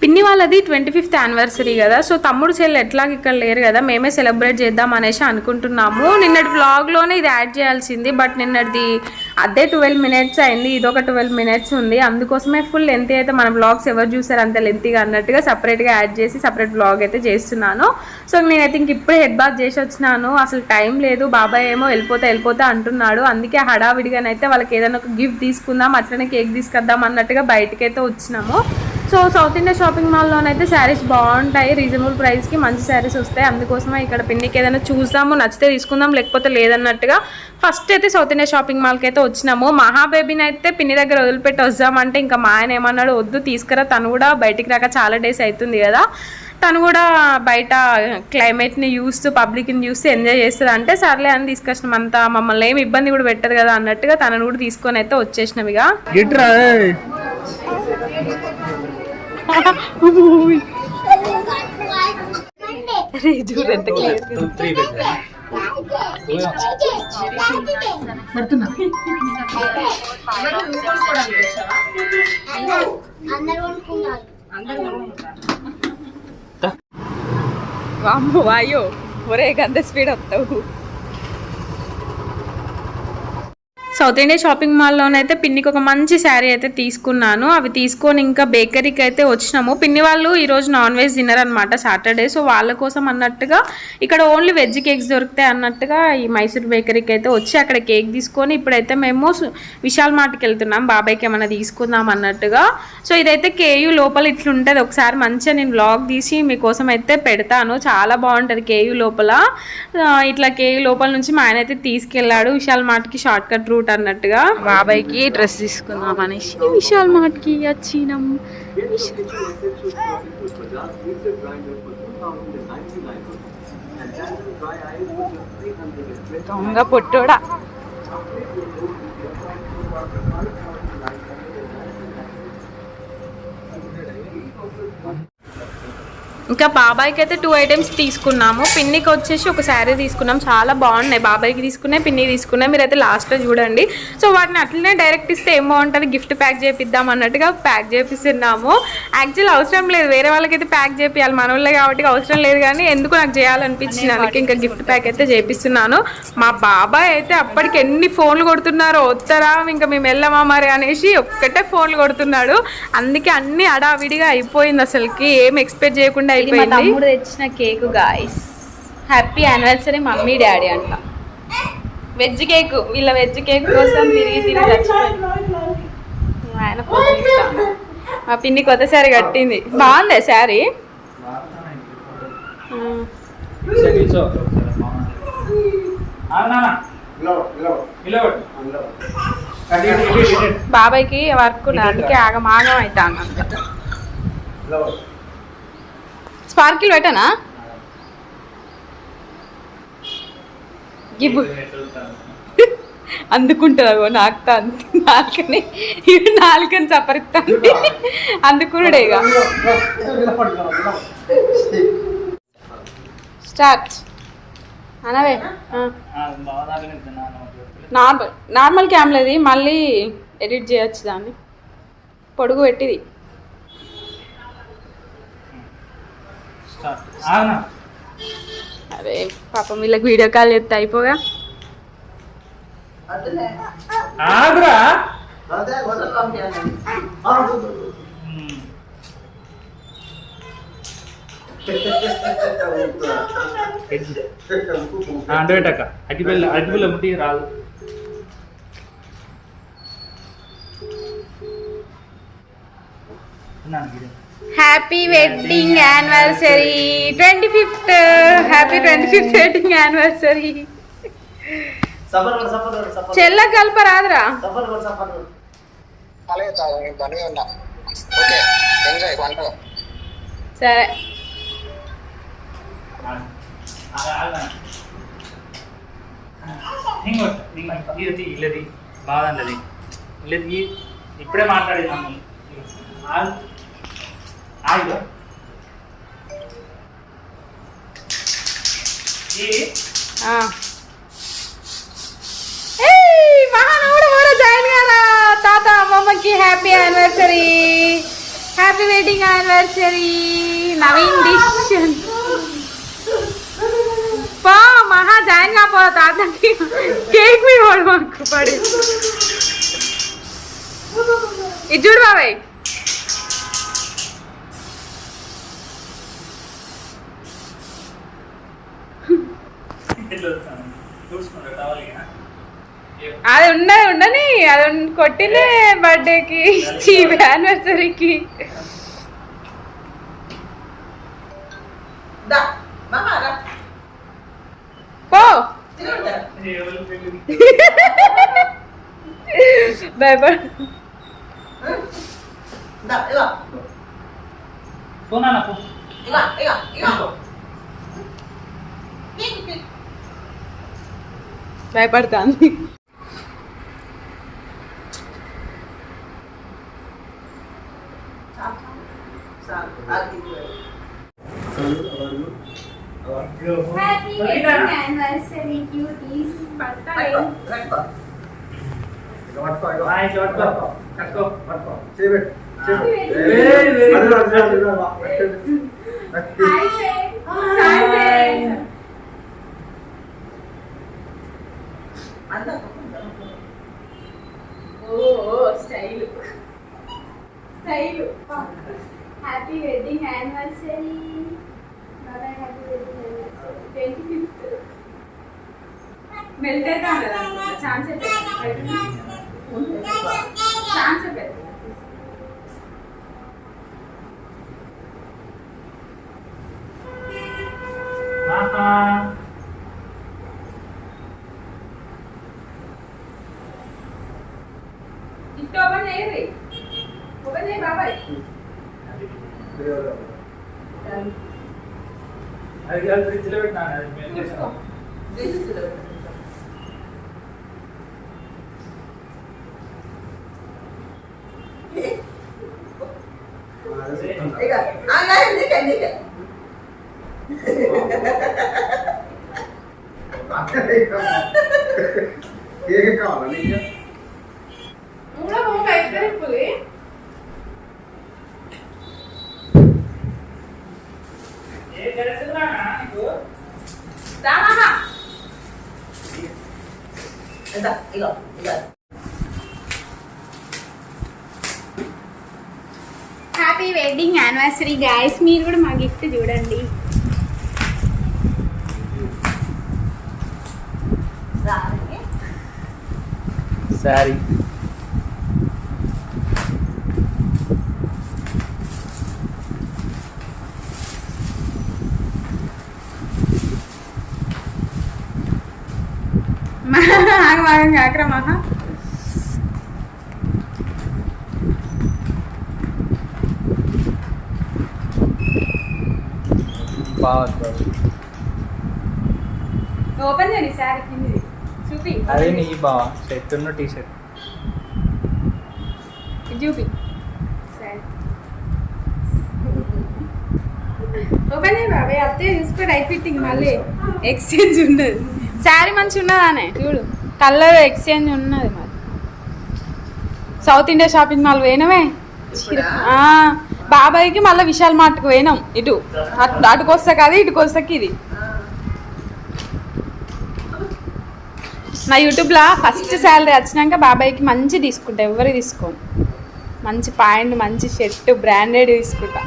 పిన్ని వాళ్ళది twenty fifth anniversary కదా. సో తమ్ముడు చెల్లి ఎట్లాగ ఇక్కడ లేరు కదా మేమే సెలబ్రేట్ చేద్దాం అనేసి అనుకుంటున్నాము. నిన్నటి వ్లాగ్లోనే ఇది యాడ్ చేయాల్సింది బట్ నిన్నటిది అదే ట్వెల్వ్ మినిట్స్ అయింది ఇదొక ట్వెల్వ్ మినిట్స్ ఉంది. అందుకోసమే ఫుల్ లెంత్ అయితే మన వ్లాగ్స్ ఎవరు చూసారు అంత లెంతీగా అన్నట్టుగా సపరేట్గా యాడ్ చేసి సపరేట్ వ్లాగ్ అయితే చేస్తున్నాను. సో నేనైతే ఇంక ఇప్పుడే హెడ్ బాత్ చేసి వచ్చినాను. అసలు టైం లేదు బాబాయ్ ఏమో వెళ్ళిపోతే వెళ్ళిపోతే అంటున్నాడు. అందుకే హడావిడిగానైతే వాళ్ళకి ఏదైనా ఒక గిఫ్ట్ తీసుకుందాం అట్లనే కేక్ తీసుకొద్దాం అన్నట్టుగా బయటకైతే వచ్చినాము. సో సౌత్ ఇండియా షాపింగ్ మాల్లోనైతే శారీస్ బాగుంటాయి. రీజనబుల్ ప్రైస్కి మంచి శారీస్ వస్తాయి. అందుకోసమే ఇక్కడ పిన్నికి ఏదైనా చూద్దాము నచ్చితే తీసుకుందాం లేకపోతే లేదన్నట్టుగా ఫస్ట్ అయితే సౌత్ ఇండియా షాపింగ్ మాల్కి అయితే వచ్చినాము. మహాబేబీని అయితే పిన్ని దగ్గర వదిలిపెట్టి వద్దామంటే ఇంకా మా ఆయన ఏమన్నాడు వద్దు తీసుకురా తను కూడా బయటికి రాక చాలా డేస్ అవుతుంది కదా. తను కూడా బయట క్లైమేట్ని చూస్తూ పబ్లిక్ని చూస్తూ ఎంజాయ్ చేస్తుంది. అంటే సర్లే అని తీసుకొచ్చినాం అంతా మమ్మల్ని ఏమి ఇబ్బంది కూడా పెట్టదు కదా అన్నట్టుగా తనను కూడా తీసుకొని అయితే వచ్చేసినాం ఇక. గిట్రా అందరు కొనుక్కున్నారు వామ్మో వాయో ఒరే గంత స్పీడ్ వస్తావు. సౌత్ ఇండియా షాపింగ్ మాల్లోనైతే పిన్నికి ఒక మంచి శారీ అయితే తీసుకున్నాను. అవి తీసుకొని ఇంకా బేకరీకి అయితే వచ్చినాము. పిన్ని వాళ్ళు ఈరోజు నాన్ వెజ్ తినరనమాట సాటర్డే. సో వాళ్ళ కోసం అన్నట్టుగా ఇక్కడ ఓన్లీ వెజ్ కేక్స్ దొరుకుతాయి అన్నట్టుగా ఈ మైసూర్ బేకరీకి అయితే వచ్చి అక్కడ కేక్ తీసుకొని ఇప్పుడైతే మేము విశాల్ మార్ట్కి వెళ్తున్నాం. బాబాయ్కి ఏమైనా తీసుకుందాం అన్నట్టుగా. సో ఇదైతే కేయూ లోపల ఇట్లుంటుంది. ఒకసారి మంచిగా నేను బ్లాగ్ తీసి మీకోసం అయితే పెడతాను. చాలా బాగుంటుంది కేయూ లోపల. ఇట్లా కేయూ లోపల నుంచి మా ఆయన అయితే తీసుకెళ్ళాడు. విశాల్ మార్ట్కి షార్ట్ కట్ రూట్ అన్నట్టుగా బాబాయ్కి డ్రెస్ తీసుకుందాం అనేసి విశాల్ మార్ట్కి వచ్చినాం. దొంగ పొట్టోడా. ఇంకా బాబాయ్కి అయితే టూ ఐటమ్స్ తీసుకున్నాము. పిన్నికి వచ్చేసి ఒక శారీ తీసుకున్నాం. చాలా బాగున్నాయి. బాబాయ్కి తీసుకున్నాయి పిన్నికి తీసుకున్నాయి. మీరైతే లాస్ట్లో చూడండి. సో వాటిని అట్లనే డైరెక్ట్ ఇస్తే ఏం బాగుంటుంది? గిఫ్ట్ ప్యాక్ చేపిద్దాం అన్నట్టుగా ప్యాక్ చేపిస్తున్నాము. యాక్చువల్ అవసరం లేదు. వేరే వాళ్ళకైతే ప్యాక్ చేపియాలి. మన వాళ్ళే కాబట్టి అవసరం లేదు కానీ ఎందుకు నాకు చేయాలనిపించింది? అందుకే ఇంకా గిఫ్ట్ ప్యాక్ అయితే చేపిస్తున్నాను. మా బాబాయ్ అయితే అప్పటికి ఎన్ని ఫోన్లు కొడుతున్నారో వస్తారా ఇంకా మేము వెళ్ళమా మరి అనేసి ఒక్కటే ఫోన్లు కొడుతున్నాడు. అందుకే అన్ని అడావిడిగా అయిపోయింది అసలుకి. ఏం ఎక్స్పెక్ట్ చేయకుండా అయిపోయింది. తమ్ముడు తెచ్చిన cake guys happy anniversary mummy daddy అంట. వెజ్ కేక్ వీళ్ళ వెజ్ కేక్ కోసం తిరిగి తిరిగి ఆయన. మా పిన్ని కొత్త శారీ కట్టింది. బాగుంది శారీ? బాబాయ్కి వర్క్ అందుకే ఆగం ఆగం అవుతాను అంత స్పార్కిల్ పెట్టనా? గిబ్బు అందుకుంటుందో నాకు నాలుకని. ఇవి నాలుకని చప్పరిస్తాను అందుకున్నాడే ఇక. స్టార్ట్. అనవే. నార్మల్ నార్మల్ క్యామ్లది. మళ్ళీ ఎడిట్ చేయొచ్చు దాన్ని. పొడుగు పెట్టిది. అరే పాపం వీళ్ళకి వీడియో కాల్ చేస్తే అయిపోగా ఆగురా అంటే పెట్టక్క అగ్గిపిల్ల అగ్గిపిల్ల ముట్టి రాదు ఉన్నాను గిరి. happy wedding anniversary twenty fifth happy twenty fifth wedding anniversary చెల్ల కలప రాదురా సరే. ఇది ఇల్లది ఇల్లది ఇప్పుడే మాట్లాడేదాము ఆగు. ఆగు. ఇది ఆ. ఏయ్, మహానవుడు కూడా జాయిన్ గారా తాత అమ్మమ్మకి happy anniversary happy wedding anniversary Naveen dish పో మహా జాయిన్ కాపో తాతకి కేక్ మీ వాడు మాకు పడి ఇది చూడు బాబాయ్ ఇట్లా వస్తాను చూసుకుంటా కావాలి కదా అది ఉండదు ఉండని అది ఉన్- కొట్టినే బర్త్డేకి యానివర్సరీకి దా మామ రా. పో. తిరుగుతా ఎవరు తెలియదు. భయపడ దా ఇగో. పో నాన్న, పో. ఇగో ఇగో ఇగో. భయపడుతుంది. చాలు ఆగి హ్యాపీ వెడ్డింగ్ యానివర్సరీ క్యూటీస్ పట్టుకో పట్టుకో ఆ, ఇట్లా పట్టుకో. కట్టుకో. హాయ్ ఫ్రెండ్స్ అంతా style. Style. Happy wedding anniversary. Twenty fifth. Melt అవుతాం కదా? ఛాన్స్ ఛాన్స్ గిఫ్ట్ ఓపెన్ చేయరు ఓపెన్ చేయి బాబాయ్ అది అది ఫ్రిడ్జ్లో పెట్టినా అది మేము చేసాం. ఇక అలా నీకే నీకే కూడా మూడు అయితే ఇప్పుది ఏ ఇదా ఇగో ఇగో. హ్యాపీ వెడ్డింగ్ యానివర్సరీ గాయస్ మీరు కూడా మా గిఫ్ట్ చూడండి. సారీ మహా బాగుంది ఓపెన్ చేయండి సారీ కింది చూపి అదే నీ బావా షర్ట్ ఉన్న టీ షర్ట్ చూపి ఓపెన్ చేయండి బాబాయ్. అత్తే చూసుకో టైప్ ఫిట్టింగ్ మళ్ళీ. ఎక్స్చేంజ్ ఉండదు శారీ మంచి ఉన్నదానే చూడు. కలర్ ఎక్స్చేంజ్ ఉన్నది మరి. సౌత్ ఇండియా షాపింగ్ మాల్ పోయినవే? బాబాయ్కి మళ్ళీ విశాల్ మార్ట్కి పోయినాం ఇటు. అటు అటుకు వస్తాక అది ఇటుకు వస్తాక ఇది. నా యూట్యూబ్లో ఫస్ట్ శాలరీ వచ్చినాక బాబాయ్కి మంచి తీసుకుంటా ఎవరు తీసుకోను. మంచి ప్యాంట్ మంచి షర్ట్ బ్రాండెడ్ తీసుకుంటా.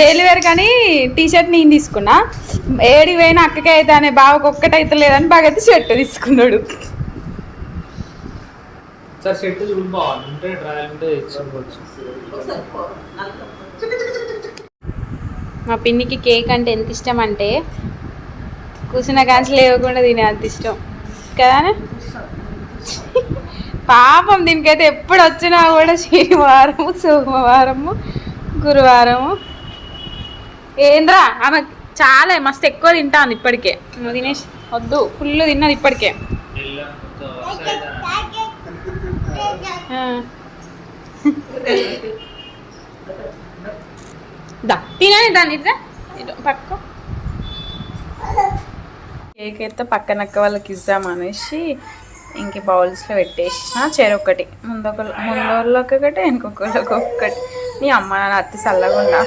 డైలీ వేర్ కానీ టీ షర్ట్ నేను తీసుకున్నా. ఏడి పోయినా అక్కకే అయితే అనే బావకు ఒక్కటైతే లేదని బాగా అయితే షర్ట్ తీసుకున్నాడు మా పిన్నికి కేక్ అంటే ఎంత ఇష్టం అంటే కూర్చున్న కాంచి లేవకుండా తినే అంత ఇష్టం. కదా పాపం దీనికైతే ఎప్పుడు వచ్చినా కూడా శనివారము సోమవారము గురువారము. ఏంద్రా? ఆమె చాలా మస్తు ఎక్కువ తింటాను ఇప్పటికే. నువ్వు తినేసి వద్దు. ఫుల్ తిన్నది ఇప్పటికే. ఆ. దా తినని దాన్ని ఇట్లా కేక్ అయితే పక్కనక్క వాళ్ళకి ఇద్దాం అనేసి ఇంక బౌల్స్లో పెట్టేసిన. చెరొకటి ముందొక ముందోళ్ళకి ఒకటి వెనకొకళ్ళకి ఒక్కటి నీ అమ్మ నాన్న అత్తి చల్లగుండా.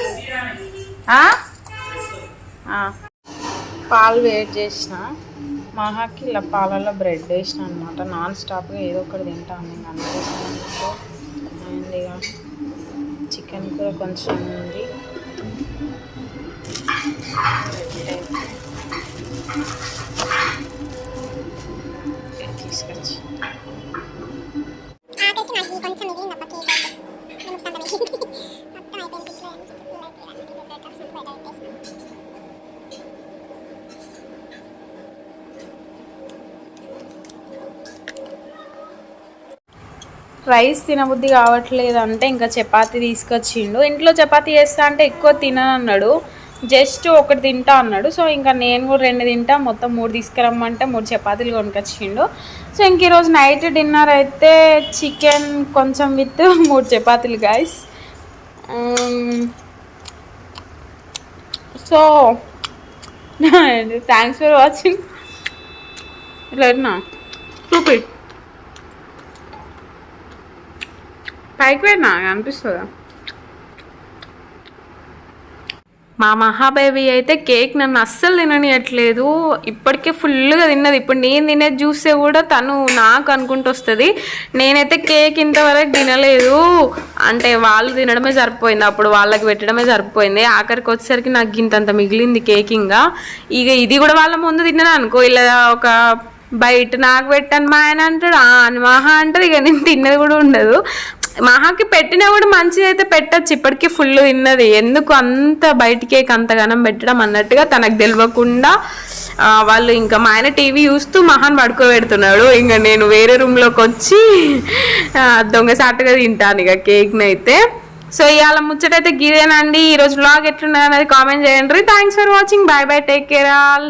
పాలు వేడి చేసిన. మహాకి ఇలా పాలలో బ్రెడ్ వేసిన అనమాట నాన్ స్టాప్గా ఏదో ఒకటి తింటాను నేను అందుకోసం అండ్ ఇక. చికెన్ కూడా కొంచెం ఉంది. తీసుకొచ్చి. రైస్ తినబుద్ధి కావట్లేదు అంటే ఇంకా చపాతి తీసుకొచ్చిండు. ఇంట్లో చపాతి చేస్తా అంటే ఎక్కువ తిననన్నాడు. జస్ట్ ఒకటి తింటా అన్నాడు. సో ఇంకా నేను కూడా రెండు తింటా మొత్తం మూడు తీసుకురమ్మంటే మూడు చపాతీలు కొనుకొచ్చిండు. సో ఇంక ఈరోజు నైట్ డిన్నర్ అయితే చికెన్ కొంచెం విత్ మూడు చపాతీలు guys um, so thanks for watching ఇట్లా చూపి పైకి పోయినా అనిపిస్తుందా? మా మహాబేబీ అయితే కేక్ నన్ను అస్సలు తిననియట్లేదు. ఇప్పటికే ఫుల్గా తిన్నది. ఇప్పుడు నేను తినేది చూస్తే కూడా తను నాకు అనుకుంటూ వస్తుంది. నేనైతే కేక్ ఇంతవరకు తినలేదు. అంటే వాళ్ళు తినడమే సరిపోయింది. అప్పుడు వాళ్ళకి పెట్టడమే సరిపోయింది. ఆఖరికి వచ్చేసరికి నాకు ఇంతంత మిగిలింది కేక్ ఇంకా. ఇక ఇది కూడా వాళ్ళ ముందు తిన్నాను అనుకో. ఇలా ఒక బయట నాకు పెట్టాను మా ఆయన అంటాడు "ఆ" అని మహా అంటారు ఇక నేను తిన్నది కూడా ఉండదు. మహాకి పెట్టినా కూడా మంచిది అయితే పెట్టచ్చు. ఇప్పటికీ ఫుల్ తిన్నది. ఎందుకు అంత బయట కేక్ అంతగానం పెట్టడం అన్నట్టుగా తనకు తెలియకుండా వాళ్ళు ఇంకా మా ఆయన టీవీ చూస్తూ మహాన్ పడుకోబెడుతున్నాడు. ఇంకా నేను వేరే రూమ్లోకి వచ్చి దొంగసాటుగా తింటాను ఇక కేక్ని అయితే సో ఇవాళ ముచ్చటైతే గిదేనండి ఈరోజు బ్లాగ్ ఎట్లున్నది అనేది కామెంట్ చేయండి. Thanks for watching bye bye take care all